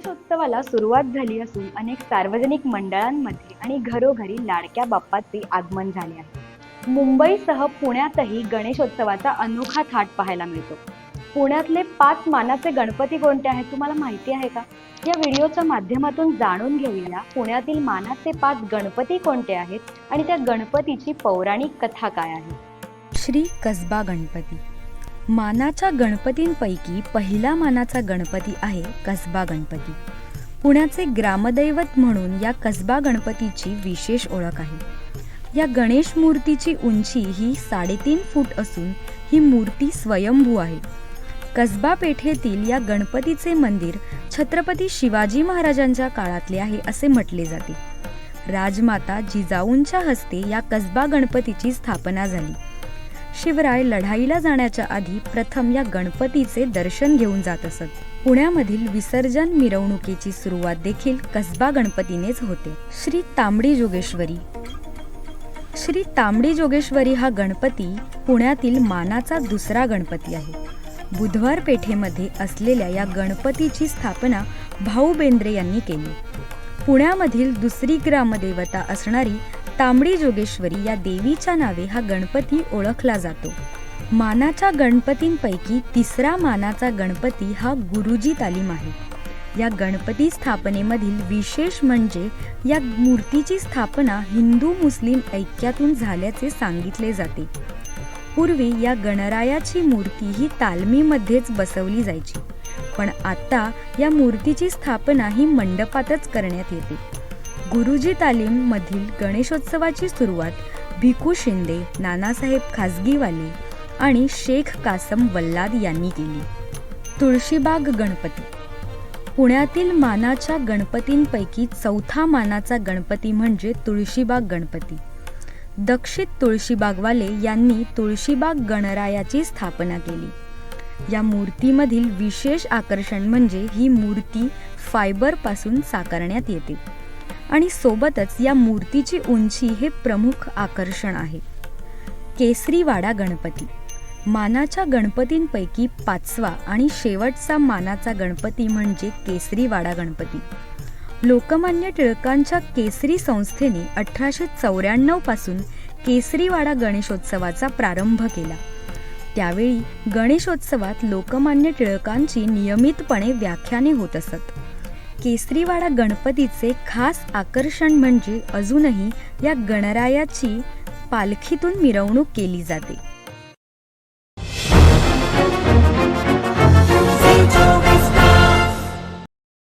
गणेशोत्सवाला सुरुवात झाली असून अनेक सार्वजनिक मंडळांमध्ये आणि घरोघरी लाडक्या बाप्पाचे आगमन झाले आहे. मुंबईसह पुण्यातही गणेशोत्सवाचा अनोखा थाट पाहायला मिळतो. पुण्यातले पाच मानाचे गणपती कोणते आहेत तुम्हाला माहिती आहे का? या व्हिडिओच्या माध्यमातून जाणून घेऊया पुण्यातील मानाचे पाच गणपती कोणते आहेत आणि त्या गणपतीची पौराणिक कथा काय आहे? श्री कसबा गणपती. मानाच्या गणपतींपैकी पहिला मानाचा गणपती आहे कसबा गणपती. पुण्याचे ग्रामदैवत म्हणून या कसबा गणपतीची विशेष ओळख आहे. या गणेश मूर्तीची उंची ही साडेतीन फूट असून ही मूर्ती स्वयंभू आहे. कसबा पेठेतील या गणपतीचे मंदिर छत्रपती शिवाजी महाराजांच्या काळातले आहे असे म्हटले जाते. राजमाता जिजाऊंच्या हस्ते या कसबा गणपतीची स्थापना झाली. शिवराय लढाईला जाण्याच्या आधी प्रथम या गणपतीचे दर्शन घेऊन जात असत. पुण्यामधील विसर्जन मिरवणुकीची सुरुवात देखील कसबा गणपतीनेच होते. श्री तांबडी जोगेश्वरी. श्री तांबडी जोगेश्वरी हा गणपती पुण्यातील मानाचा दुसरा गणपती आहे. बुधवार पेठेमध्ये असलेल्या या गणपतीची स्थापना भाऊ बेंद्रे यांनी केली. पुण्यामधील दुसरी ग्रामदेवता असणारी तांबडी जोगेश्वरी या देवीच्या नावे हा गणपती ओळखला जातो. मानाच्या गणपतींपैकी तिसरा मानाचा गणपती हा गुरुजी तालीम आहे. या गणपती स्थापनेमधील विशेष म्हणजे या मूर्तीची स्थापना हिंदू मुस्लिम ऐक्यातून झाल्याचे सांगितले जाते. पूर्वी या गणरायाची मूर्ती ही तालमीमध्येच बसवली जायची. पण आता या मूर्तीची स्थापना ही मंडपातच करण्यात येते. गुरुजी तालीममधील गणेशोत्सवाची सुरुवात भिकू शिंदे नानासाहेब खाजगीवाले आणि शेख कासम वल्लाद यांनी केली. तुळशीबाग गणपती. पुण्यातील मानाच्या गणपतींपैकी चौथा मानाचा गणपती म्हणजे तुळशीबाग गणपती. दक्षित तुळशीबागवाले यांनी तुळशीबाग गणरायाची स्थापना केली. या मूर्तीमधील विशेष आकर्षण म्हणजे ही मूर्ती फायबरपासून साकारण्यात येते. आणि सोबतच या मूर्तीची उंची हे प्रमुख आकर्षण आहे. केसरीवाडा गणपती. मानाच्या गणपतींपैकी पाचवा आणि शेवटचा मानाचा गणपती म्हणजे केसरीवाडा गणपती. लोकमान्य टिळकांच्या केसरी संस्थेने अठराशे चौऱ्याण्णवपासून केसरीवाडा गणेशोत्सवाचा प्रारंभ केला. त्यावेळी गणेशोत्सवात लोकमान्य टिळकांची नियमितपणे व्याख्याने होत असत. केसरीवाडा गणपतीचे खास आकर्षण म्हणजे अजूनही या गणरायाची पालखीतून मिरवणूक केली जाते.